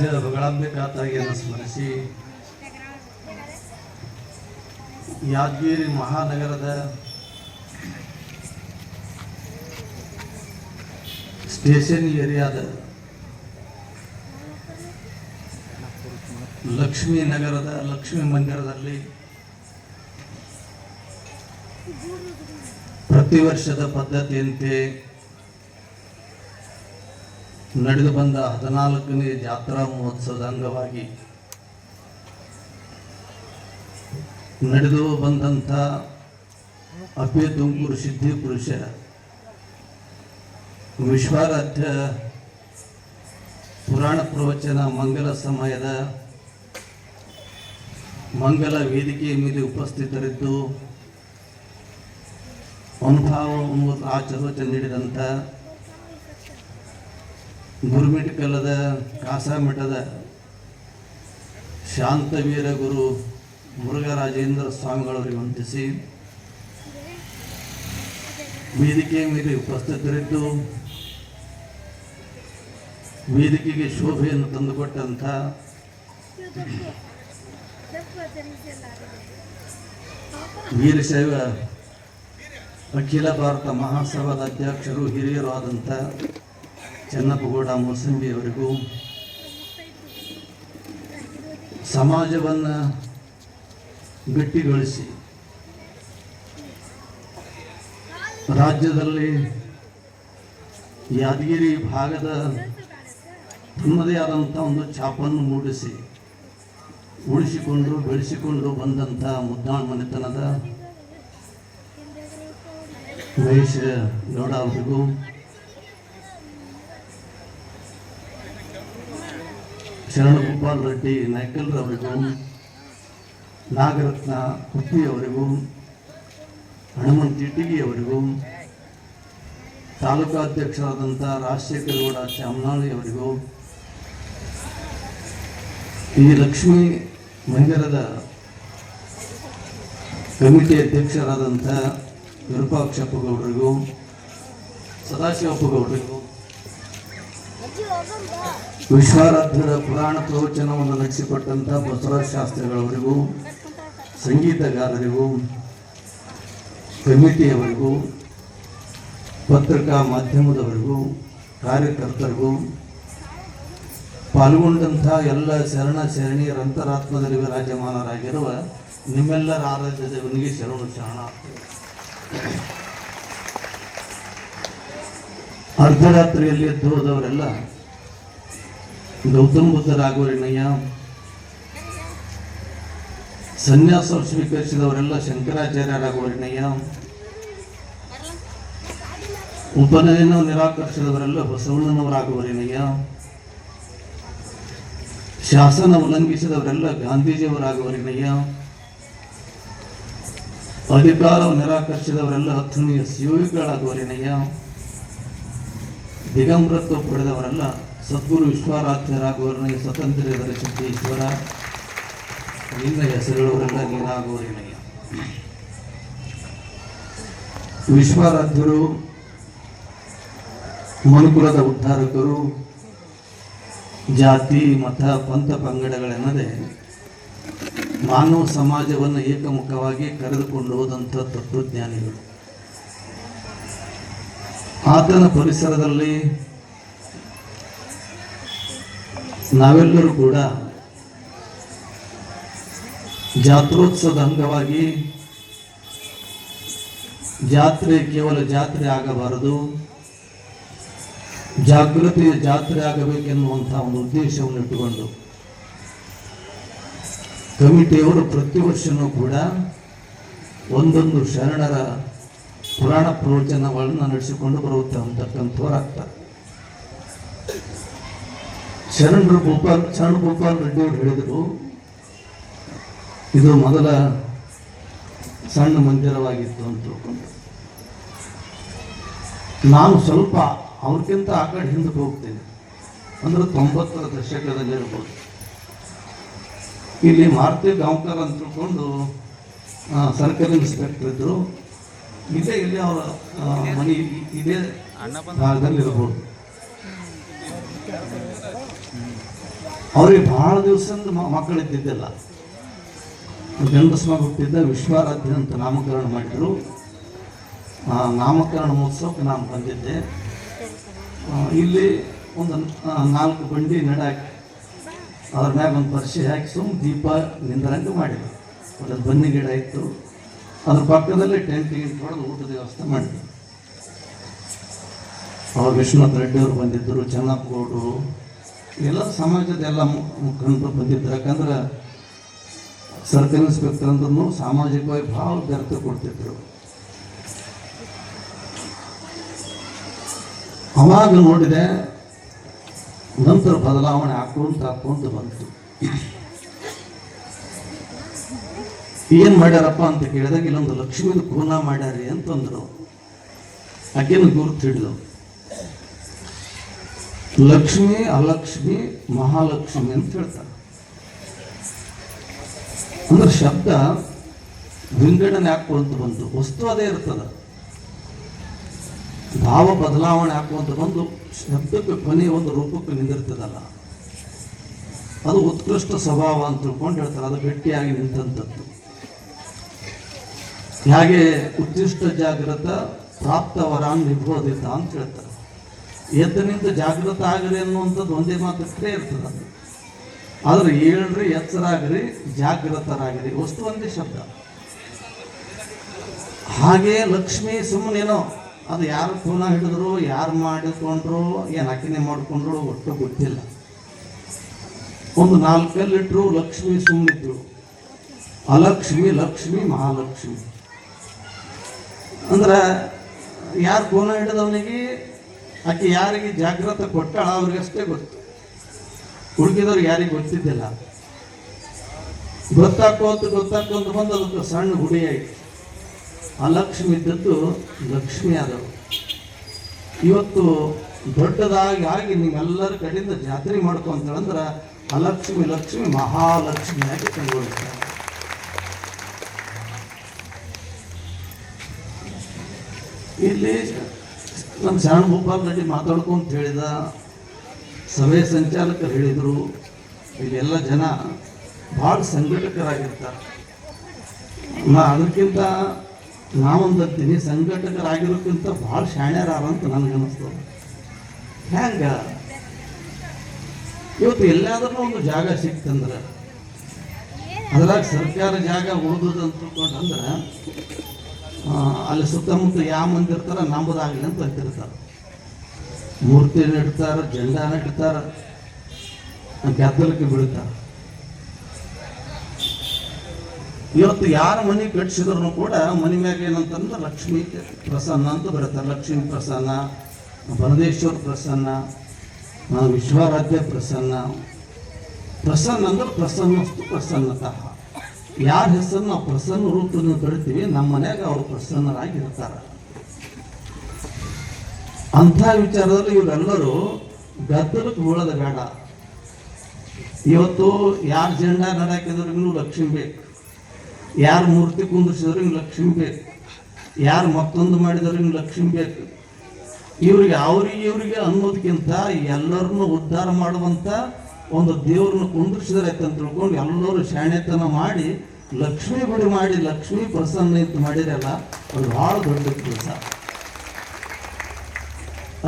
ತಾಯಿಯನ್ನು ಸ್ಮರಿಸಿ ಯಾದಗಿರಿ ಮಹಾನಗರದ ಸ್ಟೇಷನ್ ಏರಿಯಾದ ಲಕ್ಷ್ಮೀ ನಗರದ ಲಕ್ಷ್ಮೀ ಮಂದಿರದಲ್ಲಿ ಪ್ರತಿ ವರ್ಷದ ಪದ್ಧತಿಯಂತೆ ನಡೆದು ಬಂದ ಹದಿನಾಲ್ಕನೇ ಜಾತ್ರಾ ಮಹೋತ್ಸವದ ಅಂಗವಾಗಿ ನಡೆದು ಬಂದಂಥ ಅಪ್ಪೆ ತುಮಕೂರು ಸಿದ್ಧಿ ಪುರುಷ ವಿಶ್ವಾರಾಧ್ಯ ಪುರಾಣ ಪ್ರವಚನ ಮಂಗಲ ಸಮಯದ ಮಂಗಲ ವೇದಿಕೆಯ ಮೇಲೆ ಉಪಸ್ಥಿತರಿದ್ದು, ಅನುಭವ ಆಚರಣೆ ನೀಡಿದಂಥ ಗುರುಮಿಟ್ಕಲದ ಕಾಸಾಮಠದ ಶಾಂತವೀರ ಗುರು ಮುರುಘರಾಜೇಂದ್ರ ಸ್ವಾಮಿಗಳವರಿಗೆ ವಂದಿಸಿ ವೇದಿಕೆಯ ಮೇಲೆ ಉಪಸ್ಥಿತರಿದ್ದು ವೇದಿಕೆಗೆ ಶೋಭೆಯನ್ನು ತಂದುಕೊಟ್ಟಂಥ ವೀರಶೈವ ಅಖಿಲ ಭಾರತ ಮಹಾಸಭಾದ ಅಧ್ಯಕ್ಷರು, ಹಿರಿಯರು ಆದಂಥ ಚೆನ್ನಪ್ಪಗೌಡ ಮೋಸಂಬಿಯವರಿಗೂ ಸಮಾಜವನ್ನು ಗಟ್ಟಿಗೊಳಿಸಿ ರಾಜ್ಯದಲ್ಲಿ ಯಾದಗಿರಿ ಭಾಗದ ತಮ್ಮದೇ ಆದಂಥ ಒಂದು ಛಾಪನ್ನು ಮೂಡಿಸಿ ಉಳಿಸಿಕೊಂಡು ಬೆಳೆಸಿಕೊಂಡು ಬಂದಂಥ ಮುದ್ದಾಳ್ ಮನೆತನದ ಮಹೇಶ್ ಗೌಡ ಅವರಿಗೂ ಶರಣಗೋಪಾಲ್ ರೆಡ್ಡಿ ನಾಯ್ಕಲ್ರವರಿಗೂ, ನಾಗರತ್ನ ಕುಪ್ಪಿಯವರಿಗೂ ಹನುಮಂತ ಇಟ್ಟಿಗಿ ಅವರಿಗೂ ತಾಲೂಕಾ ಅಧ್ಯಕ್ಷರಾದಂಥ ರಾಜಶೇಖರ ಗೌಡ ಚಾಮನಾಳಿ ಅವರಿಗೂ ಈ ಲಕ್ಷ್ಮೀ ಮಂದಿರದ ಕಮಿಟಿ ಅಧ್ಯಕ್ಷರಾದಂಥ ವಿರೂಪಾಕ್ಷಪ್ಪ ಗೌಡರಿಗೂ, ಸದಾಶಿವಪ್ಪ ಗೌಡರಿಗೂ ವಿಶ್ವಾರಾಧ್ಯರ ಪುರಾಣ ಪ್ರವಚನವನ್ನು ನಡೆಸಿಕೊಟ್ಟಂತಹ ಬಸವರಾಜ ಶಾಸ್ತ್ರಿಗಳವರಿಗೂ, ಸಂಗೀತಗಾರರಿಗೂ, ಕಮಿಟಿಯವರಿಗೂ, ಪತ್ರಿಕಾ ಮಾಧ್ಯಮದವರಿಗೂ, ಕಾರ್ಯಕರ್ತರಿಗೂ ಪಾಲ್ಗೊಂಡಂಥ ಎಲ್ಲ ಶರಣ ಶರಣಿಯರ ಅಂತರಾತ್ಮದಲ್ಲಿ ವಿರಾಜಮಾನರಾಗಿರುವ ನಿಮ್ಮೆಲ್ಲರ ಆರಾಧ್ಯ ದೇವನಿಗೆ ಶರಣು ಶರಣ ಅರ್ಧರಾತ್ರಿಯಲ್ಲಿ ಎದ್ದು ಹೋದವರೆಲ್ಲ ಗೌತಮ ಬುದ್ಧರಾಗುವರಿನಯ್ಯ ಸನ್ಯಾಸ ಸ್ವೀಕರಿಸಿದವರೆಲ್ಲ ಶಂಕರಾಚಾರ್ಯರಾಗುವರಿನಯ್ಯ ಉಪನಯನ ನಿರಾಕರಿಸಿದವರೆಲ್ಲ ಬಸವಣ್ಣನವರಾಗುವರೆಣಯ್ಯ ಶಾಸನ ಉಲ್ಲಂಘಿಸಿದವರೆಲ್ಲ ಗಾಂಧೀಜಿಯವರಾಗುವರಿನಯ್ಯ ಅಧಿಕಾರ ನಿರಾಕರಿಸಿದವರೆಲ್ಲ ಹತ್ತನೆಯ ಸಿಯೋಗಿಗಳಾಗುವರಿನಯ್ಯ ದಿಗಂಬರತ್ವ ಪಡೆದವರೆಲ್ಲ, ಸದ್ಗುರು ವಿಶ್ವರಾಧ್ಯರಾಗುವರನಿಗೆ ಸ್ವತಂತ್ರ ಈಶ್ವರ. ನಿನ್ನ ಹೆಸರುಗಳವರೆಲ್ಲ ವಿಶ್ವಾರಾಧ್ಯರು, ಮನುಕುಲದ ಉದ್ಧಾರಕರು, ಜಾತಿ, ಮತ, ಪಂಥ ಪಂಗಡಗಳೆನ್ನದೆ ಮಾನವ ಸಮಾಜವನ್ನು ಏಕಮುಖವಾಗಿ ಕರೆದುಕೊಂಡು ಹೋದಂಥ ತತ್ವಜ್ಞಾನಿಗಳು. ಆತನ ಪರಿಸರದಲ್ಲಿ ನಾವೆಲ್ಲರೂ ಕೂಡ ಜಾತ್ರೋತ್ಸವದ ಅಂಗವಾಗಿ ಜಾತ್ರೆ ಕೇವಲ ಜಾತ್ರೆ ಆಗಬಾರದು, ಜಾಗೃತಿಯ ಜಾತ್ರೆ ಆಗಬೇಕೆನ್ನುವಂಥ ಒಂದು ಉದ್ದೇಶವನ್ನು ಇಟ್ಟುಕೊಂಡು ಕಮಿಟಿಯವರು ಪ್ರತಿ ವರ್ಷನೂ ಕೂಡ ಒಂದೊಂದು ಶರಣರ ಪುರಾಣ ಪ್ರವಚನಗಳನ್ನು ನಡೆಸಿಕೊಂಡು ಬರುತ್ತಾ ಅಂತಕ್ಕಂಥವರಾಗ್ತಾರೆ ಶರಣರು ಗೋಪಾಲ್ ಶರಣ ಗೋಪಾಲ್ ರೆಡ್ಡಿ ಅವರು ಹೇಳಿದರು, ಇದು ಮೊದಲ ಸಣ್ಣ ಮಂದಿರವಾಗಿತ್ತು ಅಂತ ತಿಳ್ಕೊಂಡು. ನಾನು ಸ್ವಲ್ಪ ಅವ್ರಿಗಿಂತ ಆ ಕಡೆ ಹಿಂದಕ್ಕೆ ಹೋಗ್ತೇನೆ. ಅಂದ್ರೆ ತೊಂಬತ್ತರ ದಶಕದಲ್ಲಿ ಇರ್ಬೋದು. ಇಲ್ಲಿ ಮಾರುತಿ ಗಾಂವ್ಕರ್ ಅಂತ ತಿಳ್ಕೊಂಡು ಸರ್ಕಲ್ ಇನ್ಸ್ಪೆಕ್ಟರ್ ಇದ್ರು. ಇದೇ ಇಲ್ಲಿ ಅವರ ಮನೆ ಇದೆ ಭಾಗದಲ್ಲಿ ಇರ್ಬೋದು ಅವ್ರಿಗೆ ಬಹಳ ದಿವಸದಿಂದ ಮಕ್ಕಳಿದ್ದಿದ್ದಿಲ್ಲ. ಜನ್ಮಸ್ವಾಮಿ ಹುಟ್ಟಿದ್ದ ವಿಶ್ವಾರಾಧ್ಯ ಅಂತ ನಾಮಕರಣ ಮಾಡಿದರು. ನಾಮಕರಣ ಮಹೋತ್ಸವಕ್ಕೆ ನಾನು ಬಂದಿದ್ದೆ. ಇಲ್ಲಿ ಒಂದು ನಾಲ್ಕು ಬಂಡಿ ನಡಾಕಿ ಅದ್ರ ಮ್ಯಾಗ ಒಂದು ಪರಿಚಯ ಹಾಕಿ ಸುಮ್ಮ ದೀಪ, ನಿಂದ್ರಂಗೆ ಮಾಡಿದ್ರು. ಒಂದು ಬನ್ನಿ ಗಿಡ ಇತ್ತು. ಅದ್ರ ಪಕ್ಕದಲ್ಲಿ ಟೆಂಟ್ ಗಿಂಟ್ ಹೊಡೆದು ಊಟದ ವ್ಯವಸ್ಥೆ ಮಾಡಿದ್ರು ಅವಾಗ ವಿಶ್ವನಾಥ್ ರೆಡ್ಡಿ ಅವರು ಬಂದಿದ್ದರು ಚನ್ನಪ್ಪಗೌಡರು ಎಲ್ಲ ಸಮಾಜದ ಎಲ್ಲ ಮುಖಂಡರು ಬಂದಿದ್ದರು. ಯಾಕಂದ್ರೆ ಸರ್ಕಲ್ ಇನ್ಸ್ಪೆಕ್ಟರ್ ಅಂದ್ರೂ ಸಾಮಾಜಿಕವಾಗಿ ಭಾಳ ಬೆರೆತು ಕೊಡ್ತಿದ್ರು. ಅವಾಗ ನೋಡಿದೆ, ನಂತರ ಬದಲಾವಣೆ ಹಾಕೊಂತ ಹಾಕೊಂತ ಬಂತು. ಏನ್ ಮಾಡ್ಯಾರಪ್ಪ ಅಂತ ಕೇಳಿದಾಗ ಇಲ್ಲೊಂದು ಲಕ್ಷ್ಮೀನ ಕೂನ ಮಾಡ್ಯಾರಿ ಅಂತಂದ್ರು. ಆಕೆನ ಗುರುತು ಹಿಡಿದು ಲಕ್ಷ್ಮಿ, ಅಲಕ್ಷ್ಮಿ, ಮಹಾಲಕ್ಷ್ಮಿ ಅಂತ ಹೇಳ್ತಾರೆ. ಅಂದ್ರೆ ಶಬ್ದ ವಿಂಗಡಣೆ ಹಾಕುವಂತ ಬಂತು ವಸ್ತು ಅದೇ ಇರ್ತದ. ಭಾವ ಬದಲಾವಣೆ ಹಾಕುವಂತ ಬಂದು ಶಬ್ದಕ್ಕೆ ಕೊನೆಯ ಒಂದು ರೂಪಕ್ಕೆ ನಿಂದಿರ್ತದಲ್ಲ. ಅದು ಉತ್ಕೃಷ್ಟ ಸ್ವಭಾವ ಅಂತ ತಿಳ್ಕೊಂಡು ಹೇಳ್ತಾರೆ, ಅದು ಗಟ್ಟಿಯಾಗಿ ನಿಂತಂಥದ್ದು ಹಾಗೆ ಉತ್ಕೃಷ್ಟ ಜಾಗೃತ ಪ್ರಾಪ್ತ ವರಾನ್ ನಿಭೋದಿತ ಅಂತ ಹೇಳ್ತಾರೆ. ಎದ್ದನಿಂದ ಜಾಗೃತ ಆಗಲಿ ಅನ್ನುವಂಥದ್ದು ಒಂದೇ ಮಾತು ಇರ್ತೇ ಇರ್ತದೆ ಅದು. ಆದ್ರೆ ಏಳ್ರಿ ಎಚ್ಚರಾಗ್ರಿ ಜಾಗೃತರಾಗಿರಿ ವಸ್ತು ಒಂದೇ ಶಬ್ದ. ಹಾಗೆ ಲಕ್ಷ್ಮಿ ಸುಮ್ಮನೇನೋ ಅದು ಯಾರು ಫೋನ ಹಿಡಿದ್ರು, ಯಾರು ಮಾಡಿಕೊಂಡ್ರು, ಏನು ಅಕಿನೇ ಮಾಡ್ಕೊಂಡ್ರು ಒಟ್ಟು ಗೊತ್ತಿಲ್ಲ. ಒಂದು ನಾಲ್ಕಲ್ಲಿಟ್ಟರು ಲಕ್ಷ್ಮಿ ಸುಮ್ಮನಿದ್ರು ಅಲಕ್ಷ್ಮಿ, ಲಕ್ಷ್ಮಿ, ಮಹಾಲಕ್ಷ್ಮಿ. ಅಂದ್ರೆ ಯಾರು ಫೋನ ಹಿಡಿದವನಿಗೆ ಆಕೆ ಯಾರಿಗೆ ಜಾಗ್ರತೆ ಕೊಟ್ಟಾಳ ಅವ್ರಿಗಷ್ಟೇ ಗೊತ್ತು. ಹುಡುಗಿದವ್ರಿಗೆ ಯಾರಿಗೆ ಗೊತ್ತಿದ್ದಿಲ್ಲ. ಗೊತ್ತಾಕೋತ ಗೊತ್ತಾಕೋತ ಬಂದು ಅದಕ್ಕೆ ಸಣ್ಣ ಗುಡಿ ಆಯ್ತು. ಆ ಲಕ್ಷ್ಮಿ ಇದ್ದದ್ದು ಲಕ್ಷ್ಮಿ ಆದವು ಇವತ್ತು ದೊಡ್ಡದಾಗಿ ಆಗಿ ನೀವೆಲ್ಲರ ಕಡೆಯಿಂದ ಜಾತ್ರೆ ಮಾಡ್ಕೊಂತಂದ್ರೆ ಅಲಕ್ಷ್ಮಿ ಲಕ್ಷ್ಮಿ ಮಹಾಲಕ್ಷ್ಮಿ ಆಗಿ ಇಲ್ಲಿ ನಮ್ಮ ಶರಣ ಭೂಪಾಲ್ ರೆಡ್ಡಿ ಮಾತಾಡ್ಕೊಂತ ಹೇಳಿದ ಸಭೆ ಸಂಚಾಲಕರು ಹೇಳಿದರು ಇಲ್ಲೆಲ್ಲ ಜನ ಭಾಳ ಸಂಘಟಕರಾಗಿರ್ತಾರೆ. ನಾ ಅದಕ್ಕಿಂತ ನಾವೊಂದಂತೀನಿ ಸಂಘಟಕರಾಗಿರೋಕ್ಕಿಂತ ಭಾಳ ಶಾಣ್ಯರಾರ ಅಂತ ನನಗೆ ಅನ್ನಿಸ್ತದೆ ಹ್ಯಾಂಗ? ಇವತ್ತು ಎಲ್ಲಾದ್ರೂ ಒಂದು ಜಾಗ ಸಿಕ್ತಂದ್ರೆ ಅದ್ರಾಗ ಸರ್ಕಾರ ಜಾಗ ಆ, ಅಲ್ಲಿ ಸುತ್ತಮುತ್ತ ಯಾವ ಮಂದಿ ಇರ್ತಾರ ನಂಬುದಾಗಲಿ ಅಂತ ಅಂತಿರ್ತಾರೆ ಮೂರ್ತಿ ಇಡ್ತಾರೆ ಜಂಡಾನ ಇಡ್ತಾರೆ, ಗದ್ದಲಕ್ಕೆ ಬೀಳ್ತಾರೆ. ಇವತ್ತು ಯಾರ ಮನೆ ಕಟ್ಸಿದ್ರು ಕೂಡ ಮನೆ ಮ್ಯಾಗ ಏನಂತಂದ್ರೆ ಲಕ್ಷ್ಮೀ ಪ್ರಸನ್ನ ಅಂತ ಬರುತ್ತೆ ಲಕ್ಷ್ಮೀ ಪ್ರಸನ್ನ, ಬನದೇಶ್ವರ ಪ್ರಸನ್ನ ವಿಶ್ವಾರಾಧ್ಯ ಪ್ರಸನ್ನ. ಪ್ರಸನ್ನ ಅಂದ್ರೆ ಪ್ರಸನ್ನಸ್ತು ಪ್ರಸನ್ನತಃ. ಯಾರ ಹೆಸರನ್ನು ನಾವು ಪ್ರಸನ್ನ ರೂಪದಿಂದ ಕರಿತೀವಿ, ನಮ್ಮ ಮನ್ಯಾಗ ಅವರು ಪ್ರಸನ್ನರಾಗಿರ್ತಾರೆ. ಅಂಥ ವಿಚಾರದಲ್ಲಿ ಇವರೆಲ್ಲರೂ ಗದ್ದಲಕ್ಕೆ ಉಳದ ಬೇಡ. ಇವತ್ತು ಯಾರು ಜೆಂಡ ನಡಾಕಿದ್ರಿಗೂ ಲಕ್ಷ್ಮಿ ಬೇಕು. ಯಾರು ಮೂರ್ತಿ ಕುಂದಿಸಿದ್ರಿಗೆ ಲಕ್ಷ್ಮಿ ಬೇಕು. ಯಾರು ಮತ್ತೊಂದು ಮಾಡಿದವ್ರಿಗೆ ಲಕ್ಷ್ಮಿ ಬೇಕು. ಇವ್ರಿಗೆ ಅವ್ರಿಗೆ ಇವರಿಗೆ ಅನ್ನೋದಕ್ಕಿಂತ ಎಲ್ಲರನ್ನು ಉದ್ಧಾರ ಮಾಡುವಂತ ಒಂದು ದೇವ್ರನ್ನ ಕುಂದಿಸಿದ್ರೆ ಅಂತ ತಿಳ್ಕೊಂಡು ಎಲ್ಲರೂ ಶಾಣೆತನ ಮಾಡಿ ಲಕ್ಷ್ಮಿ ಗುಡಿ ಮಾಡಿ ಲಕ್ಷ್ಮೀ ಪ್ರಸನ್ನ ಇತ್ತು ಮಾಡಿರಲ್ಲ ಅದು ಬಹಳ ದೊಡ್ಡ ಕೆಲಸ.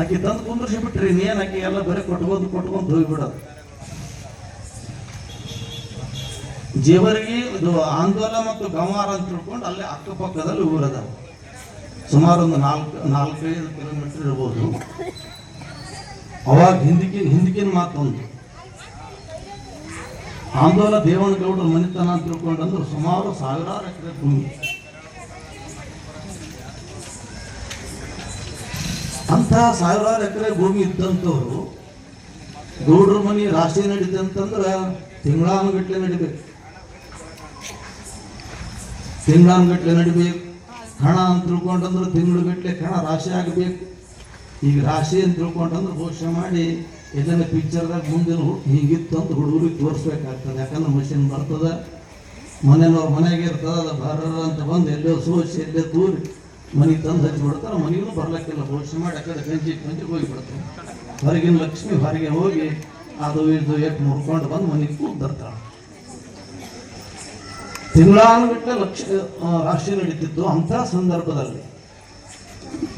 ಆಕೆ ತಂದು ಕುಂದ್ರಿಸಿ ಬಿಟ್ರಿ, ಇನ್ನೇನು ಆಕೆ ಎಲ್ಲ ಬರೀ ಕೊಟ್ಕೊಂಡು ಕೊಟ್ಕೊಂಡು ಹೋಗ್ಬಿಡೋದು. ಜೇವರ್ಗಿ ಇದು ಆಂದೋಲ ಮತ್ತು ಗಂವಾರ ಅಂತ ತಿಳ್ಕೊಂಡು ಅಲ್ಲೇ ಅಕ್ಕಪಕ್ಕದಲ್ಲಿ ಊರದ ಸುಮಾರು ಒಂದು ನಾಲ್ಕು, ನಾಲ್ಕೈದು ಕಿಲೋಮೀಟರ್ ಇರ್ಬೋದು. ಅವಾಗ ಹಿಂದಿಕಿನ ಮಾತು ಮಾತೊಂದು ಆಂದೋಲ ದೇವನಗೌಡರ ಮನೆತನ ಅಂತ ತಿಳ್ಕೊಂಡಂದ್ರೆ ಸುಮಾರು ಸಾವಿರಾರು ಎಕರೆ ಭೂಮಿ. ಅಂತಹ ಸಾವಿರಾರು ಎಕರೆ ಭೂಮಿ ಇದ್ದಂಥವ್ರು ಗೌಡ್ರ ಮನೆ ರಾಶಿ ನಡೀತೆ ಅಂತಂದ್ರೆ ತಿಂಗಳಾನುಗಟ್ಲೆ ನಡಿಬೇಕು. ತಿಂಗಳಾನುಗಟ್ಲೆ ನಡಿಬೇಕು. ಹಣ ಅಂತ ತಿಳ್ಕೊಂಡಂದ್ರೆ ತಿಂಗಳುಗಟ್ಲೆ ಹಣ ರಾಶಿ ಆಗಬೇಕು. ಈಗ ರಾಶಿ ಅಂತ ತಿಳ್ಕೊಂಡಂದ್ರೆ ಘೋಷಣೆ ಮಾಡಿ ಇದನ್ನ ಪಿಕ್ಚರ್ದಾಗ ಮುಂದಿನ ಹಿಂಗಿತ್ತು ಅಂತ ಹುಡುಗರಿಗೆ ತೋರಿಸ್ಬೇಕಾಗ್ತದೆ. ಯಾಕಂದ್ರೆ ಮಷಿನ್ ಬರ್ತದೆ ಮನೆಯವ್ರ ಮನೆಗೆ ಇರ್ತದೆ ಅದು ಬರಲ್ಲ ಅಂತ ಬಂದು ಎಲ್ಲೋ ಸೋಸಿ ಎಲ್ಲೇ ತೂರಿ ಮನೆಗೆ ತಂದು ಹಚ್ಚಿ ಬಿಡ್ತಾರೆ ಮನೆಗೂ ಬರ್ಲಕ್ಕಿಲ್ಲ ಘೋಷಣೆ ಮಾಡಿ ಆ ಕಡೆ ಗಂಜಿ ಗಂಜಿ ಹೋಗಿ ಬಿಡ್ತಾರೆ ಹೊರಗಿನ ಲಕ್ಷ್ಮಿ ಹೊರಗೆ ಹೋಗಿ ಅದು ಇದು ಎಟ್ಟು ಮುರ್ಕೊಂಡು ಬಂದು ಮನೆಗೆ ಕೂಗ್ದಿರ್ತಾಳೆ ತಿಂಗಳಾನುಗಟ್ಟಲೆ ಲಕ್ಷ ಆ, ರಾಶಿ ನಡೀತಿತ್ತು ಅಂಥ ಸಂದರ್ಭದಲ್ಲಿ.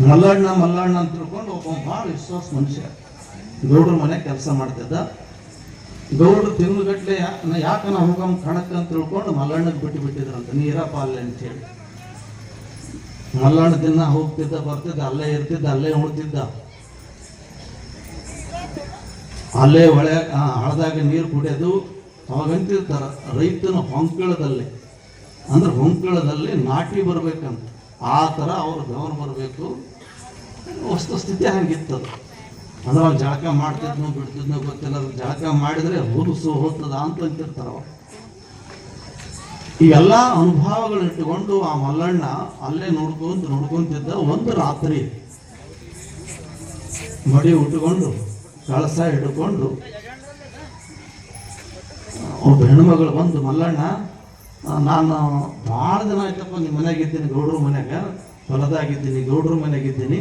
ಮಲ್ಲಣ್ಣ ಮಲ್ಲಣ್ಣ ಅಂತ ತಿಳ್ಕೊಂಡು ಒಬ್ಬ ಭಾಳ ವಿಶ್ವಾಸ ಮನುಷ್ಯ. ಗೌಡ್ರ ಮನೆ ಕೆಲಸ ಮಾಡ್ತಿದ್ದ. ಗೌಡ್ರು ಯಾಕೆ ನಾವು ಹೋಗಮ್ ಕಣಕ್ಕ ಅಂತ ತಿಳ್ಕೊಂಡು ಮಲ್ಲಣ್ಣಗೆ ಬಿಟ್ಟು ಬಿಟ್ಟಿದ್ರಂತ ನೀರಪ್ಪ ಅಂತ ಹೇಳಿ ಮಲ್ಲಣ್ಣ ದಿನ ಹೋಗ್ತಿದ್ದ, ಬರ್ತಿದ್ದ, ಅಲ್ಲೇ ಇರ್ತಿದ್ದ, ಅಲ್ಲೇ ಉಳ್ತಿದ್ದ ಅಲ್ಲೇ ಹೊಳೆ ಹಳದಾಗ ನೀರು ಕುಡಿಯೋದು, ಅವಾಗಂತಿರ್ತಾರ ರೈತನ ಹೊಂಕಳದಲ್ಲಿ. ಅಂದ್ರೆ ಹೊಂಕಳದಲ್ಲಿ ನಾಟಿ ಬರ್ಬೇಕಂತ. ಆ ಥರ ಅವ್ರ ಗಮನ ಬರಬೇಕು. ವಸ್ತು ಸ್ಥಿತಿ ಹಂಗಿತ್ತದು. ಅಂದ್ರೆ ಅವ್ನು ಜಳಕ ಮಾಡ್ತಿದ್ನೋ ಬಿಡ್ತಿದ್ನೋ ಗೊತ್ತಿಲ್ಲ. ಅದು ಜಳಕ ಮಾಡಿದ್ರೆ ಹುರುಸು ಹೋಗ್ತದ ಅಂತ ಅಂತಿರ್ತಾರ ಈ ಎಲ್ಲ ಅನುಭವಗಳು ಇಟ್ಟುಕೊಂಡು ಆ ಮಲ್ಲಣ್ಣ ಅಲ್ಲೇ ನೋಡ್ಕೊಂತ ನೋಡ್ಕೊಂತಿದ್ದ ಒಂದು ರಾತ್ರಿ. ಮಡಿ ಉಟ್ಕೊಂಡು, ಕಳಸ ಹಿಡ್ಕೊಂಡು, ಒಬ್ಬ ಹೆಣ್ಮಗಳು ಬಂದು, ಮಲ್ಲಣ್ಣ, ನಾನು ಭಾಳ ದಿನ ಆಯ್ತಪ್ಪ ನಿಮ್ಮ ಮನೆಯಾಗಿದ್ದೀನಿ ಗೌಡ್ರ ಮನ್ಯಾಗ ಹೊಲದಾಗಿದ್ದೀನಿ ಗೌಡ್ರ ಮನೆಯಾಗಿದ್ದೀನಿ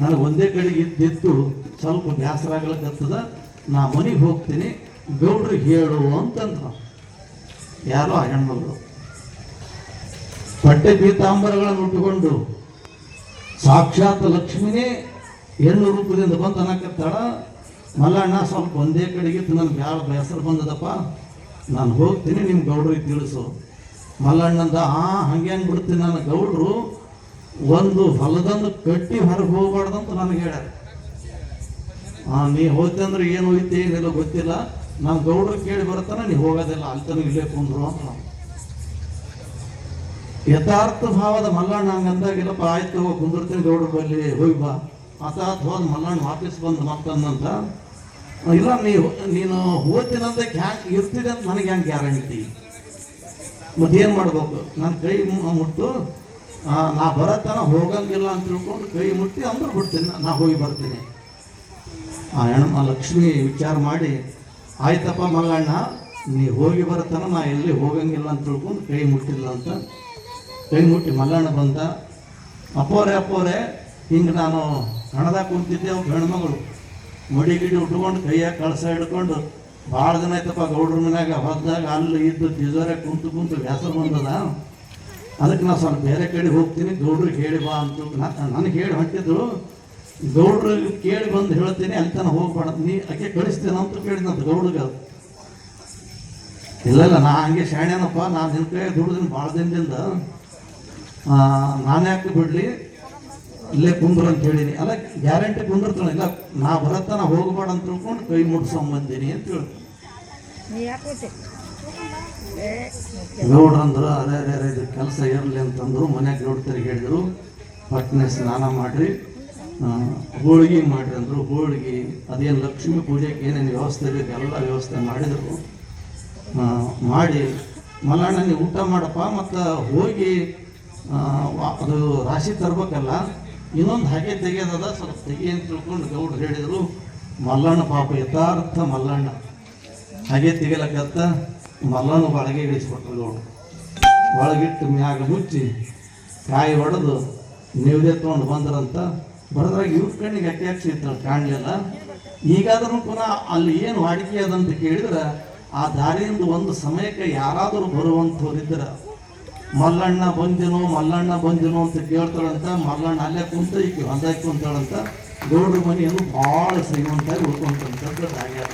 ನನಗೆ ಒಂದೇ ಕಡೆಗೆ ಇದ್ದಿದ್ದು ಸ್ವಲ್ಪ ಬೇಸರ ಆಗ್ಲಕ್ಕತ್ತದ ನಾ ಮನೆಗೆ ಹೋಗ್ತೀನಿ, ಗೌಡ್ರು ಹೇಳು ಅಂತಂದ್ರು. ಯಾರೋ ಆ ಹೆಣ್ಮಗಳು ಪಟ್ಟೆ ಪೀತಾಂಬರಗಳನ್ನು ಉಟ್ಟುಕೊಂಡು ಸಾಕ್ಷಾತ್ ಲಕ್ಷ್ಮಿನೇ ಹೆಣ್ಣು ರೂಪದಿಂದ ಬಂದು ಅನ್ನಕತ್ತಾಳ ಮಲ್ಲಣ್ಣ, ಸ್ವಲ್ಪ ಒಂದೇ ಕಡೆಗೆ ನನ್ಗೆ ಯಾವ ಬೇಸರ ಬಂದದಪ್ಪ? ನಾನು ಹೋಗ್ತೀನಿ ನಿಮ್ಮ ಗೌಡ್ರಿಗೆ ತಿಳಿಸು. ಮಲ್ಲಣ್ಣಂದ, ಆ ಹಂಗೆ ಬಿಡ್ತೀನಿ ನನ್ನ ಗೌಡ್ರು? ಒಂದು ಹೊಲದಂದು ಕಟ್ಟಿ ಹೊರಗೆ ಹೋಗ್ಬಾರ್ದಂತ ನನಗೆ ಹೇಳ್ಯಾರ. ಆ, ನೀ ಹೋಗ್ತಿ ಅಂದ್ರೆ ಏನು ಹೋಯ್ತಿ ಏನಿಲ್ಲ ಗೊತ್ತಿಲ್ಲ. ನಾನು ಗೌಡ್ರು ಕೇಳಿ ಬರ್ತಾನೆ ನೀ ಹೋಗೋದಿಲ್ಲ ಅಲ್ಲಿ ತನಕ ಇಲ್ಲೇ ಕುಂದ್ರು ಅಂತ ಯಥಾರ್ಥ ಭಾವದ ಮಲ್ಲಣ್ಣ ಹಂಗಂದಾಗಿಲ್ಲಪ್ಪ ಆಯ್ತು ಕುಂದಿರ್ತೀನಿ ಗೌಡ್ರ ಬಲ್ಲಿ ಹೋಗಿ ಬಾ. ಅಥಾತ್ ಹೋದ್ ಮಲ್ಲಣ್ಣ ವಾಪಸ್ ಬಂದು ಮತ್ತಂದಂತ ಇಲ್ಲ ನೀವು ನೀನು ಹೋಗ್ತೀನಂತ ಹ್ಯಾಂಗ್ ಇರ್ತೀನಿ ಅಂತ ನನಗೆ ಹ್ಯಾಂಗೆ ಗ್ಯಾರಂಟಿ? ಮತ್ತೇನು ಮಾಡ್ಬೇಕು? ನನ್ನ ಕೈ ಮುಟ್ಟು ನಾ ಬರತನ ಹೋಗಂಗಿಲ್ಲ ಅಂತ ತಿಳ್ಕೊಂಡು ಕೈ ಮುಟ್ಟಿ ಅಂದ್ರೆ ಬಿಡ್ತೀನಿ. ನಾ ಹೋಗಿ ಬರ್ತೀನಿ. ಆ ಹೆಣ್ಮ ಲಕ್ಷ್ಮಿ ವಿಚಾರ ಮಾಡಿ, ಆಯ್ತಪ್ಪ ಮಲ್ಲಣ್ಣ ನೀ ಹೋಗಿ ಬರತನ, ನಾ ಎಲ್ಲಿ ಹೋಗಂಗಿಲ್ಲ ಅಂತ ತಿಳ್ಕೊಂಡು ಕೈ ಮುಟ್ಟಿಲ್ಲ ಅಂತ. ಕೈ ಮುಟ್ಟಿ ಮಲ್ಲಣ್ಣ ಬಂದ, ಅಪ್ಪೋರೆ ಅಪ್ಪೋರೆ, ಹಿಂಗೆ ನಾನು ಹಣದಾಗ ಕುಂತಿದ್ದೆ ಅವ್ರು ಹೆಣ್ಮಗಳು. ಮಡಿ ಗಿಡಿ ಉಟ್ಕೊಂಡು ಕೈಯಾಗ ಕಳಸ ಹಿಡ್ಕೊಂಡು ಭಾಳ ದಿನ ಆಯ್ತಪ್ಪ ಗೌಡ್ರ ಮನ್ಯಾಗ ಹೊದ್ದಾಗ ಅಲ್ಲಿ ಇದ್ದು ತಿಜೋರೆ ಕುಂತು ಕುಂತು ಹೆಸರು ಬಂದದ. ಅದಕ್ಕೆ ನಾನು ಸ್ವಲ್ಪ ಬೇರೆ ಕಡೆ ಹೋಗ್ತೀನಿ ಗೌಡ್ರಿಗೆ ಹೇಳಿ ಬಾ ಅಂತ ನನಗೆ ಹೇಳಿ ಹೊಂಟಿದ್ರು ಗೌಡ್ರಿಗೆ ಕೇಳಿ ಬಂದು ಹೇಳ್ತೀನಿ, ಅಲ್ಲಿ ತನಕ ಹೋಗ್ಬೇಡ, ನೀ ಅಕ್ಕೆ ಕಳಿಸ್ತೇನೆ ಅಂತ ಕೇಳಿದಂತ ಗೌಡ್ರಿಗೆ ಇಲ್ಲ ಇಲ್ಲ ನಾ ಹಂಗೆ ಶಾಣ್ಯನಪ್ಪ ನಾನು ನಿನ್ನ ಕೈ ದುಡ್ದಿನ ಭಾಳ ದಿನದಿಂದ ನಾನು ಯಾಕೆ ಬಿಡಲಿ? ಇಲ್ಲೇ ಕುಂದ್ರು ಅಂತ ಹೇಳಿನಿ. ಅಲ್ಲ, ಗ್ಯಾರಂಟಿ ಕುಂದಿರ್ತಾನೆ ಇಲ್ಲ, ನಾ ಬರತ್ತ ನಾ ಹೋಗ್ಬೇಡ ಅಂತ ತಿಳ್ಕೊಂಡು ಕೈ ಮುಟ್ಸ್ಕೊಂಬಂದೀನಿ ಅಂತ ಹೇಳಿ ನೀ ಯಾಕೋತೆ ಗೌಡ್ರಂದ್ರು ಅರೆ ಅರೆ ಇದು ಕೆಲಸ ಇರಲಿ ಅಂತಂದ್ರು ಮನೆಗೆ ನೋಡ್ತಾರೆ ಹೇಳಿದರು. ಪಟ್ನೆ ಸ್ನಾನ ಮಾಡ್ರಿ. ಹೋಳಿಗೆ ಮಾಡ್ರಿ ಅಂದ್ರು. ಹೋಳಿಗೆ, ಅದೇನು ಲಕ್ಷ್ಮೀ ಪೂಜೆಗೆ ಏನೇನು ವ್ಯವಸ್ಥೆ ಬೇಕು ಎಲ್ಲ ವ್ಯವಸ್ಥೆ ಮಾಡಿದ್ರು. ಮಾಡಿ, ಮಲ್ಲಣ್ಣ ಊಟ ಮಾಡಪ್ಪ ಮತ್ತು ಹೋಗಿ ಅದು ರಾಶಿ ತರ್ಬೇಕಲ್ಲ. ಇನ್ನೊಂದು ಹಾಗೆ ತೆಗೆಯೋದದ ಸ್ವಲ್ಪ ತೆಗಿ ಅಂತ ತಿಳ್ಕೊಂಡು ಗೌಡ್ರು ಹೇಳಿದರು, ಮಲ್ಲಣ್ಣ ಪಾಪ ಯಥಾರ್ಥ ಮಲ್ಲಣ್ಣ. ಹಾಗೆ ತೆಗಿಲಕತ್ತ ಮಲ್ಲಣ್ಣ ಒಳಗೆ ಇಳಿಸ್ಬಿಟ್ಟು ನೋಡು ಒಳಗಿಟ್ಟು ಮ್ಯಾಗ ಮುಚ್ಚಿ ಕಾಯಿ ಹೊಡೆದು ನೀವೇ ತೊಗೊಂಡು ಬಂದ್ರಂತ ಬಡದ್ರಾಗ ಇವ್ರ ಕಣ್ಣಿಗೆ ಅಟ್ಟಿ ಹಾಕ್ಸಿ ಕಾಣಲಿಲ್ಲ ಈಗಾದ್ರೂ ಪುನಃ ಅಲ್ಲಿ ಏನು ವಾಡಿಕೆ ಅದಂತ ಕೇಳಿದ್ರೆ ಆ ದಾರಿಯಿಂದ ಒಂದು ಸಮಯಕ್ಕೆ ಯಾರಾದರೂ ಬರುವಂಥವ್ರಿದ್ರೆ, ಮಲ್ಲಣ್ಣ ಬಂದಿನೋ ಮಲ್ಲಣ್ಣ ಬಂದಿನೋ ಅಂತ ಕೇಳ್ತಾಳಂತ, ಮಲ್ಲಣ್ಣ ಅಲ್ಲೇ ಕುಂತ ಈಕೆ ಹೊಂದಾಕಿ ಕುಂತಾಳಂತ, ಗೌಡ್ರ ಮನೆಯನ್ನು ಭಾಳ ಶ್ರೀಮಂತಾಗಿ ಉಳ್ಕೊಂತಂಥದ್ದು ಆಗ್ಯಾರ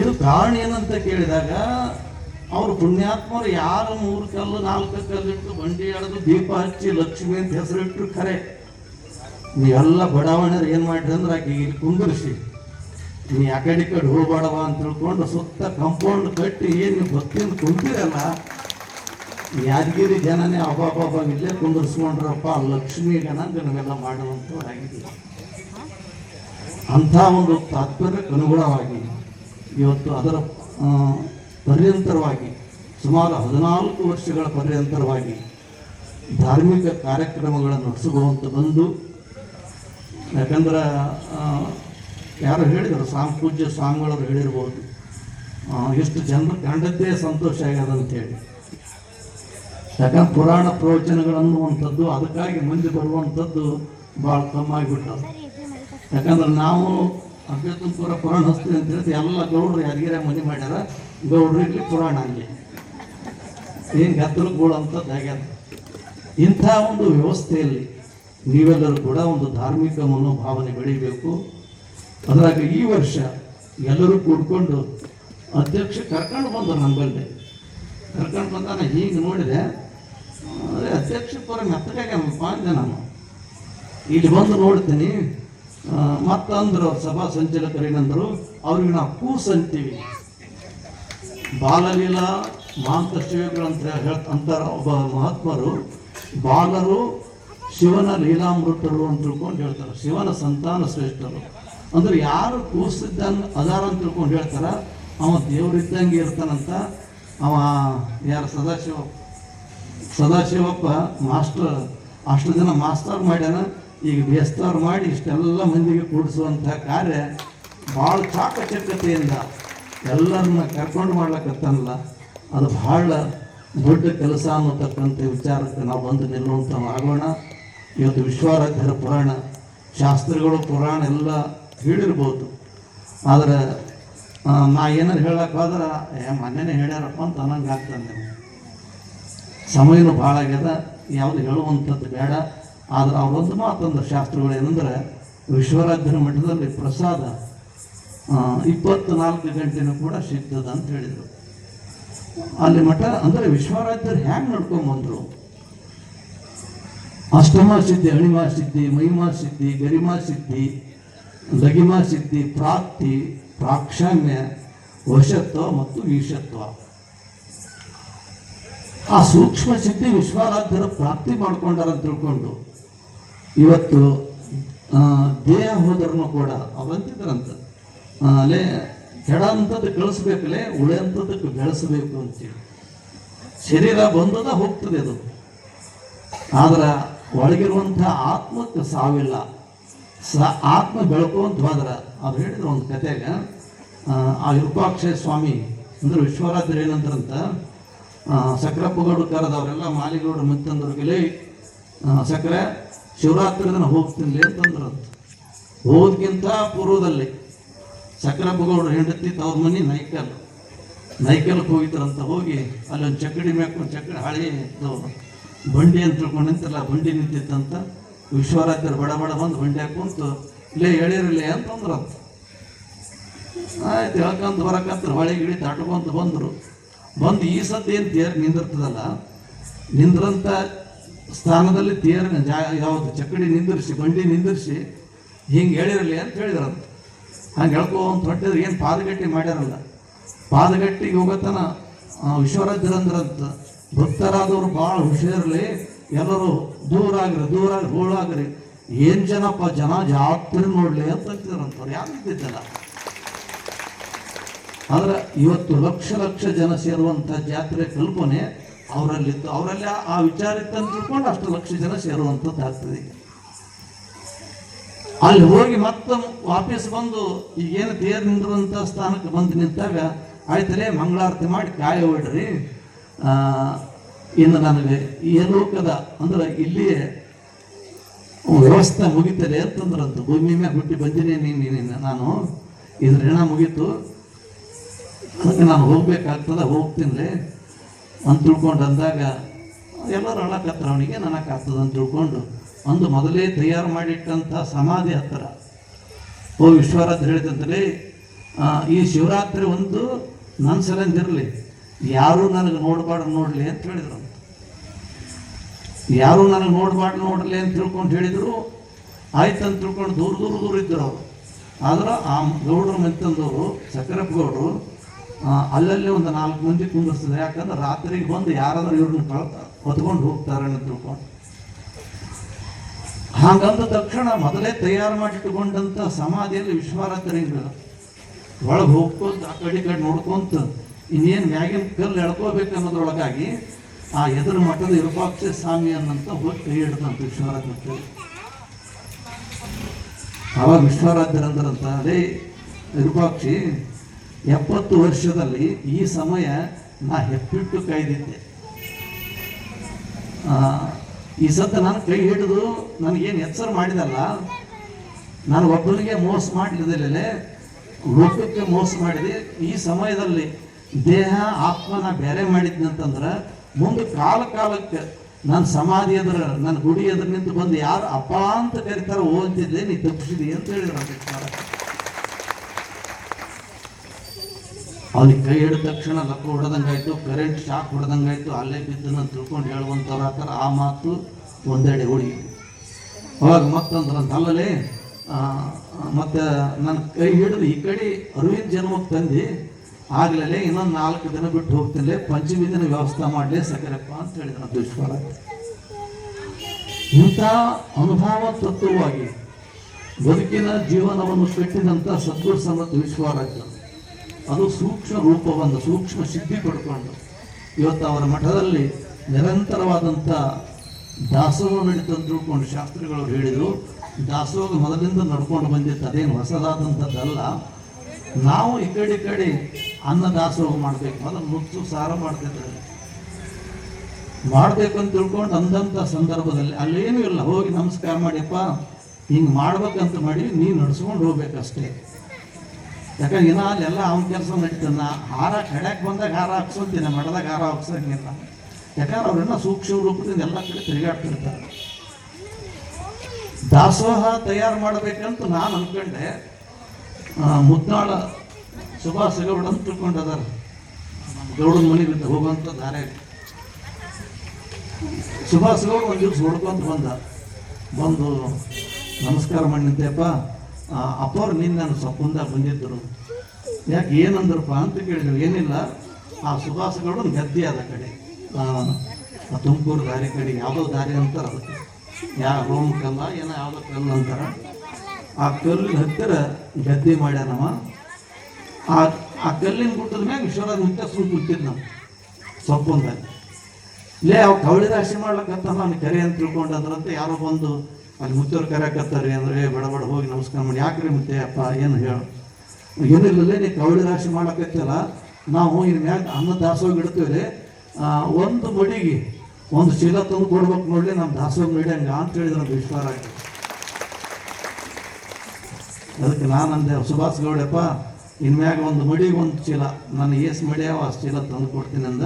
ಇದು ಕಾರಣ ಏನಂತ ಕೇಳಿದಾಗ, ಅವರು ಪುಣ್ಯಾತ್ಮರು ಯಾರು ಮೂರು ಕಲ್ಲು, ನಾಲ್ಕು ಕಲ್ಲಿಟ್ಟು ಬಂಡಿ ಎಳೆದು ದೀಪ ಹಚ್ಚಿ ಲಕ್ಷ್ಮಿ ಅಂತ ಹೆಸರಿಟ್ರು ಖರೆ. ನೀವೆಲ್ಲ ಬಡಾವಣೆಯರು ಏನು ಮಾಡ್ರಿ ಅಂದ್ರೆ ಆಕೆ ಇಲ್ಲಿ ಕುಂದರ್ಸಿ. ನೀ ಆ ಕಡೆ ಈ ಕಡೆ ಹೋಗ್ಬೇಡವ ಅಂತ ತಿಳ್ಕೊಂಡು ಸುತ್ತ ಕಂಪೌಂಡ್ ಕಟ್ಟಿ ಏನು ಭಕ್ತಿಯಿಂದ ಕುಂತಿರಲ್ಲ ಯಾದಗಿರಿ ಜನನೇ ಅಬ್ಬಾಬಾಬ ಇಲ್ಲೇ ಕುಂದರ್ಸ್ಕೊಂಡ್ರಪ್ಪ, ಲಕ್ಷ್ಮಿ ಗಣ ಮಾಡುವಂಥವ್ರು ಮಾಡುವಂಥವ್ರಾಗಿದ್ದೀವಿ. ಅಂಥ ಒಂದು ತಾತ್ಪರ್ಯಕ್ಕೆ ಅನುಗುಣವಾಗಿ ಇವತ್ತು ಅದರ ಪರ್ಯಂತರವಾಗಿ, ಸುಮಾರು ಹದಿನಾಲ್ಕು ವರ್ಷಗಳ ಪರ್ಯಂತರವಾಗಿ ಧಾರ್ಮಿಕ ಕಾರ್ಯಕ್ರಮಗಳನ್ನು ನಡೆಸುವಂತ ಬಂದು, ಯಾಕಂದ್ರೆ ಯಾರು ಹೇಳಿದರು ಸ್ವಾಮಿ ಪೂಜ್ಯ ಸ್ವಾಮಿಗಳವರು ಹೇಳಿರ್ಬೋದು ಎಷ್ಟು ಜನರು ಕಂಡದ್ದೇ ಸಂತೋಷ ಆಗ್ಯದ ಅಂತೇಳಿ ಯಾಕಂದ್ರೆ ಪುರಾಣ ಪ್ರವಚನಗಳನ್ನುವಂಥದ್ದು, ಅದಕ್ಕಾಗಿ ಮುಂದೆ ಬರುವಂಥದ್ದು ಭಾಳ ಕಮ್ಮಾಗಿಬಿಟ್ಟದು. ಯಾಕಂದ್ರೆ ನಾವು ಅಭ್ಯರ್ಥಪುರ ಪುರಾಣ ಹಸ್ತಿ ಅಂತ ಹೇಳಿ ಎಲ್ಲ ಗೌಡ್ರು ಯಾರಿಗಾರ ಮನೆ ಮಾಡ್ಯಾರ. ಗೌಡ್ರು ಇಲ್ಲಿ ಪುರಾಣ ಅಲ್ಲಿ. ಏನು ಗದ್ದಲು ಗೋಳ ಅಂತದ್ದು ಆಗ್ಯಾರ ಇಂಥ ಒಂದು ವ್ಯವಸ್ಥೆಯಲ್ಲಿ ನೀವೆಲ್ಲರೂ ಕೂಡ ಒಂದು ಧಾರ್ಮಿಕ ಮನೋಭಾವನೆ ಬೆಳಿಬೇಕು. ಅದ್ರಾಗ ಈ ವರ್ಷ ಎಲ್ಲರೂ ಕೂಡ್ಕೊಂಡು ಅಧ್ಯಕ್ಷ ಕರ್ಕೊಂಡು ಬಂದರು ನಂಬಲ್ಲಿ. ಕರ್ಕೊಂಡು ಬಂದ ಹೀಗೆ ನೋಡಿದೆ ಅಧ್ಯಕ್ಷ ಪರ ಮೆತ್ತಗಾಗ ಅಂದೆ ನಾನು. ಇಲ್ಲಿ ಬಂದು ನೋಡ್ತೀನಿ. ಮತ್ತಂದ್ರು ಸಭಾ ಸಂಚಾಲಕರೇನಂದ್ರು ಅವ್ರಿಗೆ ನಾವು ಕೂಸ್ ಅಂತೀವಿ ಬಾಲಲೀಲಾ ಮಹಾಂತ ಶಿವಗಳಂತ ಹೇಳ್ತ ಅಂತಾರ ಒಬ್ಬ ಮಹಾತ್ಮರು, ಬಾಲರು ಶಿವನ ಲೀಲಾಮೃತರು ಅಂತ ತಿಳ್ಕೊಂಡು ಹೇಳ್ತಾರೆ. ಶಿವನ ಸಂತಾನ ಶ್ರೇಷ್ಠರು. ಅಂದ್ರೆ ಯಾರು ಕೂಸಿದ್ದ ಅದಾರ ಅಂತ ತಿಳ್ಕೊಂಡು ಹೇಳ್ತಾರ. ಅವ ದೇವರಿದ್ದಂಗೆ ಇರ್ತಾನಂತ ಅವ ಯಾರು ಸದಾಶಿವ, ಸದಾಶಿವಪ್ಪ ಮಾಸ್ಟರ್, ಅಷ್ಟು ಜನ ಮಾಸ್ಟರ್ ಮಾಡ್ಯಾನ. ಈಗ ಬೇಸ್ತವ್ರು ಮಾಡಿ ಇಷ್ಟೆಲ್ಲ ಮಂದಿಗೆ ಕೂಡಿಸುವಂಥ ಕಾರ್ಯ ಭಾಳ ಚಾಕಚಕ್ಯತೆಯಿಂದ ಎಲ್ಲರನ್ನ ಕರ್ಕೊಂಡು ಮಾಡ್ಲಕ್ಕತ್ತಲ್ಲ ಅದು ಭಾಳ ದೊಡ್ಡ ಕೆಲಸ ಅನ್ನತಕ್ಕಂಥ ವಿಚಾರಕ್ಕೆ ನಾವು ಬಂದು ನಿಲ್ಲುವಂಥ ಆಗೋಣ. ಇವತ್ತು ವಿಶ್ವಾರಾಧ್ಯರ ಪುರಾಣ, ಶಾಸ್ತ್ರಗಳು ಪುರಾಣ ಎಲ್ಲ ಹೇಳಿರ್ಬೋದು. ಆದರೆ ನಾ ಏನಾರು ಹೇಳೋಕ್ಕಾದ್ರೆ ಮೊನ್ನೆನೇ ಹೇಳ್ಯಾರಪ್ಪ ಅಂತ ಅನ್ನಂಗೆ ಆಗ್ತದೆ ನೀವು ಸಮಯನೂ ಭಾಳ ಆಗ್ಯದ. ಯಾವುದು ಹೇಳುವಂಥದ್ದು ಬೇಡ. ಆದ್ರೆ ಅವರೊಂದು ಮಾತಂದ್ರೆ ಶಾಸ್ತ್ರಗಳು ಏನಂದ್ರೆ ವಿಶ್ವರಾಜ್ಯನ ಮಠದಲ್ಲಿ ಪ್ರಸಾದ ಇಪ್ಪತ್ತು ಇಪ್ಪತ್ನಾಲ್ಕು ಗಂಟೆನೂ ಕೂಡ ಸಿಗ್ತದ ಅಂತ ಹೇಳಿದರು. ಅಲ್ಲಿ ಮಠ ಅಂದರೆ ವಿಶ್ವರಾಜ್ಯರು ಹ್ಯಾಂಗೆ ನಡ್ಕೊಂಬಂದರು ಅಷ್ಟಮ ಸಿದ್ಧಿ, ಅಣಿಮಾ ಸಿದ್ಧಿ, ಮಹಿಮಾ ಸಿದ್ಧಿ, ಗರಿಮಾ ಸಿದ್ಧಿ ಲಗಿಮಾ ಸಿದ್ಧಿ, ಪ್ರಾಪ್ತಿ ಪ್ರಾಕ್ಷಾಮ್ಯ ವಶತ್ವ ಮತ್ತು ಈಶತ್ವ. ಆ ಸೂಕ್ಷ್ಮ ಸಿದ್ಧಿ ವಿಶ್ವಾರಾಧ್ಯರ ಪ್ರಾಪ್ತಿ ಮಾಡ್ಕೊಂಡಾರ ತಿಳ್ಕೊಂಡು ಇವತ್ತು ದೇಹ ಹೋದ್ರೂ ಕೂಡ ಅವಂತಿದ್ರಂತ ಅಲ್ಲೇ ಕೆಡ ಅಂಥದ್ದು ಕಳಿಸ್ಬೇಕಲ್ಲೇ ಉಳಿಯಂಥದ್ದಕ್ಕೆ ಬೆಳೆಸಬೇಕು ಅಂತೇಳಿ ಶರೀರ ಬಂದದ ಹೋಗ್ತದೆ ಅದು. ಆದ್ರೆ ಒಳಗಿರುವಂಥ ಆತ್ಮಕ್ಕೆ ಸಾವಿಲ್ಲ. ಸ ಆತ್ಮ ಬೆಳ್ಕೊಂತ ಹೋದ್ರ ಅವ್ರು ಹೇಳಿದ್ರು ಒಂದು ಕತೆಗ ಆ, ವಿರೂಪಾಕ್ಷ ಸ್ವಾಮಿ ಅಂದ್ರೆ ವಿಶ್ವರಾತ್ರಿ ಸಕ್ರೆ ಪುಗೋಡು ಕರೆದವರೆಲ್ಲ ಮಾಲಿಗೌಡ ಮತ್ತಂದ್ರಿಗೆ ಸಕ್ರೆ ಶಿವರಾತ್ರಿ ದಿನ ಹೋಗ್ತೀನಿ ಅಂತಂದ್ರಂತ ಹೋದ್ಕಿಂತ ಪೂರ್ವದಲ್ಲಿ ಸಕ್ರಪ್ಪಗೌಡರು ಹೆಂಡತಿ ತವ್ರ ಮನೆ ನೈಕಲ್. ನೈಕಲ್ಗೆ ಹೋಗಿದ್ರಂತ ಹೋಗಿ ಅಲ್ಲಿ ಒಂದು ಚಕ್ಕಡಿ ಮೇಕೊಂಡು ಚಕ್ಕಡಿ ಹಳೆ ಬಂಡಿ ಅಂತ ತಿಳ್ಕೊಂಡು ನಿಂತಲ್ಲ ಬಂಡಿ ನಿಂತಿತ್ತಂತ ವಿಶ್ವರಾತ್ರಿ ಬಡ ಬಡ ಬಂದು ಬಂಡಿ ಹಾಕೊಂತು ಲೇ ಹೇಳಿರಲಿ ಅಂತಂದ್ರಂತ ಆಯ್ತು ಹೇಳ್ಕೊಂತ ಬರಕತ್ರ ಹೊಳೆ ಗಿಡಿ ತಾಟ್ಕೊಂತ ಬಂದರು. ಬಂದು ಈ ಸತಿ ಏನು ತೇರ್ ನಿಂದಿರ್ತದಲ್ಲ? ನಿಂದ್ರಂತ ಸ್ಥಾನದಲ್ಲಿ ತೇರ್ ಜಾ ಯಾವುದು ಚಕ್ಕಡಿ ನಿಂದಿರಿಸಿ, ಬಂಡಿ ನಿಂದಿರಿಸಿ ಹಿಂಗೆ ಹೇಳಿರಲಿ ಅಂತ ಹೇಳಿದ್ರಂತ ಹಂಗೆ ಹೇಳ್ಕೊಂತ ಹೊಟ್ಟಿದ್ರೆ ಏನು ಪಾದಗಟ್ಟಿ ಮಾಡ್ಯಾರಲ್ಲ. ಪಾದಗಟ್ಟಿಗೆ ಹೋಗತನ ವಿಶ್ವರಾಜರಂದ್ರಂತ ಭಕ್ತರಾದವರು ಭಾಳ ಹುಷಾರಲಿ, ಎಲ್ಲರೂ ದೂರ ಆಗ್ರಿ ದೂರ ಆಗ್ರಿ ಹೋಳಾಗ್ರಿ ಏನು ಜನಪ್ಪ, ಜನ ಜಾತ್ರೆ ನೋಡಲಿ ಅಂತ ಅಂತಿದ್ರಂತ ಯಾರು ಇದ್ದಿದ್ದಲ್ಲ? ಆದ್ರೆ ಇವತ್ತು ಲಕ್ಷ ಲಕ್ಷ ಜನ ಸೇರುವಂಥ ಜಾತ್ರೆ ಕಲ್ಪನೆ ಅವರಲ್ಲಿತ್ತು. ಅವರಲ್ಲಿ ಆ- ವಿಚಾರ ಇತ್ತು ತಿಳ್ಕೊಂಡು ಅಷ್ಟು ಲಕ್ಷ ಜನ ಸೇರುವಂಥದ್ದು ಆಗ್ತದೆ. ಅಲ್ಲಿ ಹೋಗಿ ಮತ್ತೆ ವಾಪಸ್ ಬಂದು ಈಗೇನು ದೇರ್ ನಿಂದಿರುವಂಥ ಸ್ಥಾನಕ್ಕೆ ಬಂದು ನಿಂತಾಗ ಆಯ್ತಲೇ ಮಂಗಳಾರತಿ ಮಾಡಿ ಕಾಯ ಹೊಡ್ರಿ. ಇನ್ನು ನನಗೆ ಏನು ಲೋಕದ ಅಂದ್ರೆ ಇಲ್ಲಿಯೇ ವ್ಯವಸ್ಥೆ ಮುಗಿತದೆ ಅಂತಂದ್ರಂತ. ಭೂಮಿ ಮ್ಯಾಗ ಹುಟ್ಟಿ ಬಂದಿನಿ ನೀನು ನೀನು ಇದ್ರ ಋಣ ಮುಗೀತು. ಅದಕ್ಕೆ ನಾನು ಹೋಗ್ಬೇಕಾಗ್ತದ, ಹೋಗ್ತೀನಿ ಅಂತ ತಿಳ್ಕೊಂಡು ಅಂದಾಗ, ಎಲ್ಲರೂ ಅಳಕತ್ರ ಅವನಿಗೆ ನನಗಾಗ್ತದ ಅಂತ ತಿಳ್ಕೊಂಡು ಒಂದು ಮೊದಲೇ ತಯಾರು ಮಾಡಿಟ್ಟಂಥ ಸಮಾಧಿ ಹತ್ತಿರ ಓ ವಿಶ್ವರಾಜ್ ಹೇಳಿದಂತಲೇ ಈ ಶಿವರಾತ್ರಿ ಒಂದು ನನ್ನ ಸಲಂದಿರಲಿ ಯಾರು ನನಗೆ ನೋಡಬಾರ್ದು ನೋಡಲಿ ಅಂತ ಹೇಳಿದ್ರು. ಯಾರೂ ನನಗೆ ನೋಡಬಾರ್ದು ನೋಡಲಿ ಅಂತ ತಿಳ್ಕೊಂಡು ಹೇಳಿದರು. ಆಯ್ತು ಅಂತ ತಿಳ್ಕೊಂಡು ದೂರ ದೂರ ದೂರ ಇದ್ದರು ಅವರು. ಆದ್ರೆ ಆ ಗೌಡ್ರ ಮೆತ್ತಂದವರು ಸಕ್ಕರಪ್ಪ ಗೌಡರು ಅಲ್ಲಲ್ಲಿ ಒಂದು ನಾಲ್ಕು ಮಂದಿ ಕುಂದಿರ್ತದೆ ಯಾಕಂದ್ರೆ ರಾತ್ರಿಗೆ ಬಂದು ಯಾರಾದ್ರೂ ಇವ್ರನ್ನ ಕಳ್ ಹೊತ್ಕೊಂಡು ಹೋಗ್ತಾರೆ ಅಂತ ತಿಳ್ಕೊಂಡು. ಹಾಗಂದ ತಕ್ಷಣ ಮೊದಲೇ ತಯಾರು ಮಾಡಿಟ್ಟುಕೊಂಡಂಥ ಸಮಾಧಿಯಲ್ಲಿ ವಿಶ್ವಾರಾಧನೆಗಳು ಒಳಗೆ ಹೋಗ್ಕೊಂತ, ಆ ಕಡೆ ಕಡೆ ನೋಡ್ಕೊಂತ, ಇನ್ನೇನು ಮ್ಯಾಗಿನ ಕಲ್ಲು ಎಳ್ಕೋಬೇಕು ಅನ್ನೋದ್ರೊಳಗಾಗಿ ಆ ಎದುರು ಮಠದ ವಿರೂಪಾಕ್ಷ ಸ್ವಾಮಿ ಅನ್ನಂತ ಹೋಗಿ ಕೈ ಹಿಡ್ದಂತ ಅವಾಗ ವಿಶ್ವರಾಧ್ಯರಂದ್ರಂತ ಅದೇ ವಿರೂಪಾಕ್ಷಿ ಎಪ್ಪತ್ತು ವರ್ಷದಲ್ಲಿ ಈ ಸಮಯ ನಾ ಹೆಪ್ಪಿಟ್ಟು ಕಾಯ್ದಿದ್ದೆ. ಈ ಸತ್ತ ನಾನು ಕೈ ಹಿಡಿದು ನನಗೇನು ಎಚ್ಚರ ಮಾಡಿದಲ್ಲ, ನಾನು ಒಬ್ಬನಿಗೆ ಮೋಸ ಮಾಡಲಿಲ್ಲ ಲೋಕಕ್ಕೆ ಮೋಸ ಮಾಡಿದೆ. ಈ ಸಮಯದಲ್ಲಿ ದೇಹ, ಆತ್ಮನ ಬೇರೆ ಮಾಡಿದ್ನಿ ಅಂತಂದ್ರೆ, ಮುಂದೆ ಕಾಲ ಕಾಲಕ್ಕೆ ನನ್ನ ಸಮಾಧಿ ಎದುರು ನನ್ನ ಗುಡಿ ಎದುರು ನಿಂತು ಬಂದು ಯಾರು ಅಪ್ಪ ಅಂತ ಕರಿತಾರ ಓದ್ತಿದ್ದೆ ನೀ ತಪ್ಪಿಸಿದೆ ಅಂತ ಹೇಳಿದ್ರು ಅವನಿಗೆ ಕೈ ಹಿಡಿದ ತಕ್ಷಣ ಲಕ್ಕ ಹೊಡೆದಂಗಾಯ್ತು, ಕರೆಂಟ್ ಶಾಕ್ ಹೊಡೆದಂಗಾಯ್ತು, ಅಲ್ಲೇ ಬಿದ್ದನ್ನು ತಿಳ್ಕೊಂಡು ಹೇಳುವಂಥವ್ರು ಆತರ ಆ ಮಾತು ಒಂದೆಡೆ ಹುಡುಗಿ ಅವಾಗ ಮತ್ತಂದ್ರೆ ಅಂತ ಅಲ್ಲಲೇ ಮತ್ತು ನನ್ನ ಕೈ ಹಿಡಿದು ಈ ಕಡೆ ಅರವಿಂದ ಜನ್ಮಕ್ಕೆ ತಂದು ಆಗ್ಲೇ ಇನ್ನೊಂದು ನಾಲ್ಕು ದಿನ ಬಿಟ್ಟು ಹೋಗ್ತಿಲ್ಲ ಪಂಚಮಿ ದಿನ ವ್ಯವಸ್ಥೆ ಮಾಡಲಿ ಸಕರಪ್ಪ ಅಂತ ಹೇಳಿದ್ರು ದುಷ್ಫಲ ಇಂಥ ಅನುಭವ ತತ್ವವಾಗಿ ಬದುಕಿನ ಜೀವನವನ್ನು ಕಟ್ಟಿದಂಥ ಸದ್ಗುರು ಸಮರ್ಥ ವಿಶ್ವರಾಜ ಅದು ಸೂಕ್ಷ್ಮ ರೂಪವನ್ನು, ಸೂಕ್ಷ್ಮ ಸಿದ್ಧಿ ಪಡ್ಕೊಂಡು. ಇವತ್ತು ಅವರ ಮಠದಲ್ಲಿ ನಿರಂತರವಾದಂಥ ದಾಸೋಹ ನಡೀತಂದ್ರು ಕೊಂಡು ಶಾಸ್ತ್ರಿಗಳು ಹೇಳಿದರು. ದಾಸೋಹ ಮೊದಲಿಂದ ನಡ್ಕೊಂಡು ಬಂದಿತ್ತು. ಅದೇನು ಹೊಸದಾದಂಥದ್ದಲ್ಲ. ನಾವು ಈ ಕಡೆ ಕಡೆ ಅನ್ನ ದಾಸೋಹ ಮಾಡಬೇಕು. ಮೊದಲು ಮುಚ್ಚು ಸಾರ ಮಾಡ್ತಿದ್ದಾರೆ ಮಾಡಬೇಕು ಅಂತ ತಿಳ್ಕೊಂಡು ಅಂದಂಥ ಸಂದರ್ಭದಲ್ಲಿ ಅಲ್ಲೇನೂ ಇಲ್ಲ. ಹೋಗಿ ನಮಸ್ಕಾರ ಮಾಡಿಯಪ್ಪ, ಹಿಂಗೆ ಮಾಡ್ಬೇಕಂತ ಮಾಡಿ ನೀನು ನಡ್ಸ್ಕೊಂಡು ಹೋಗ್ಬೇಕಷ್ಟೇ. ಯಾಕಂದ್ರೆ ಇನ್ನ ಅಲ್ಲೆಲ್ಲ ಅವ್ನ ಕೆಲಸ ನಡೀತಾನ ಹಾರ ಕಡೆಗೆ ಬಂದಾಗ ಹಾರ ಹಾಕ್ಸೋದಿನ ಮಡದಾಗ ಹಾರ ಹಾಕ್ಸಂಗಿಲ್ಲ. ಯಾಕಂದ್ರೆ ಅವ್ರನ್ನ ಸೂಕ್ಷ್ಮ ರೂಪದಿಂದ ಎಲ್ಲ ಕಡೆ ತಿರುಗಾಡ್ತಿರ್ತಾರೆ. ದಾಸೋಹ ತಯಾರು ಮಾಡಬೇಕಂತ ನಾನು ಅನ್ಕೊಂಡೆ. ಆ, ಮುದ್ನಾಳ ಸುಭಾಷ್ ಗೌಡ ಅಂತ ತಿಳ್ಕೊಂಡದಾರ. ಗೌಡನ ಮನೆಗೆ ಹೋಗುವಂಥ ದಾರೆ. ಸುಭಾಷ್ ಗೌಡ ಒಂದು ದಿವ್ಸ ಹೊಡ್ಕೊಂತ ಬಂದ. ಬಂದು ನಮಸ್ಕಾರ ಮಾಡಿ ನಿಂತೆಪ್ಪ ಅಪ್ಪವ್ರು ನಿನ್ನ ನಾನು ಸ್ವಲ್ಪ ಮುಂದೆ ಬಂದಿದ್ದರು. ಯಾಕೆ ಏನಂದ್ರಪ್ಪ ಅಂತ ಕೇಳಿದ್ರು ಏನಿಲ್ಲ ಆ ಸುಭಾಸಗಳು ಗದ್ದೆ ಅದ ಕಡೆ. ಆ, ತುಮಕೂರು ದಾರಿ ಕಡೆ ಯಾವುದೋ ದಾರಿ ಅಂತಾರೆ ಅದಕ್ಕೆ. ಯಾ ರೋಮ್ ಕಲ್ಲ ಏನೋ ಯಾವುದೋ ಕಲ್ಲು ಅಂತಾರೆ. ಆ ಕಲ್ಲಿನ ಹತ್ತಿರ ಗದ್ದೆ ಮಾಡ್ಯಾನವ. ಆ ಆ ಕಲ್ಲಿನ ಗುಟ್ಟದ ಮ್ಯಾಗ ಈಶ್ವರ ಮುಖ್ಯ ಸುಳ್ಳು ಕೂತಿದ್ ನಾವು ಸೊಪ್ಪೊಂದಾಗ ಲೇ ಅವ್ ಕವಳಿ ರಾಶಿ ಮಾಡ್ಲಕ್ಕಂತ ನಾನು ಕರೆ ಅಂತ ತಿಳ್ಕೊಂಡಂದ್ರಂತ ಯಾರೋ ಬಂದು ಅಲ್ಲಿ ಮುತ್ತವ್ರು ಕರೆಯಕತ್ತಾರೆ ಅಂದ್ರೆ ಬಡ ಬಡ ಹೋಗಿ ನಮಸ್ಕಾರ ಮಾಡಿ. ಯಾಕ್ರಿ ಮತ್ತೆ ಅಪ್ಪ ಏನು ಹೇಳು? ಏನಿಲ್ಲ ನೀ ಕವಳಿ ರಾಶಿ ಮಾಡ್ಲಕತ್ತಲ್ಲ ನಾವು ಇನ್ ಮ್ಯಾಗ ಅನ್ನ ದಾಸೋಗ ಇಡ್ತೀವಿ. ಒಂದು ಮಡಿಗೆ ಒಂದು ಚೀಲ ತಂದು ಕೊಡ್ಬೇಕು ನೋಡ್ಲಿ ನಮ್ಮ ದಾಸೋಗ ನಡಿಯಂಗ ಅಂತ ಹೇಳಿದ್ರು ವಿಶ್ವಾರ ಆಗ್ತದೆ. ಅದಕ್ಕೆ ನಾನು ಅಂದೆ ಸುಭಾಷ್ ಗೌಡಪ್ಪ ಇನ್ಮ್ಯಾಗ ಒಂದು ಮಡಿಗೆ ಒಂದು ಚೀಲ ನಾನು ಏಸ್ ಮಡಿಯಾವ ಆ ಚೀಲ ತಂದು ಕೊಡ್ತೀನಿ ಅಂದ.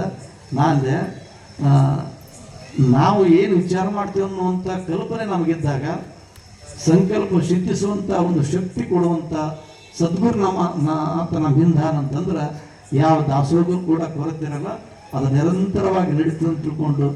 ನಾ ಅಂದೆ ಆ, ನಾವು ಏನು ವಿಚಾರ ಮಾಡ್ತೀವಿ ಅನ್ನುವಂಥ ಕಲ್ಪನೆ ನಮಗಿದ್ದಾಗ ಸಂಕಲ್ಪ ಸಿದ್ಧಿಸುವಂಥ ಒಂದು ಶಕ್ತಿ ಕೊಡುವಂಥ ಸದ್ಗುರು ನಮ್ಮ ಆತ ನಮ್ಮ ಹಿಂದಾನ ಅಂತಂದ್ರೆ ಯಾವ ದಾಸೋಗರು ಕೂಡ ಕೊರತಿರಲ್ಲ ಅದು ನಿರಂತರವಾಗಿ ನಡೀತದೆ ತಿಳ್ಕೊಂಡು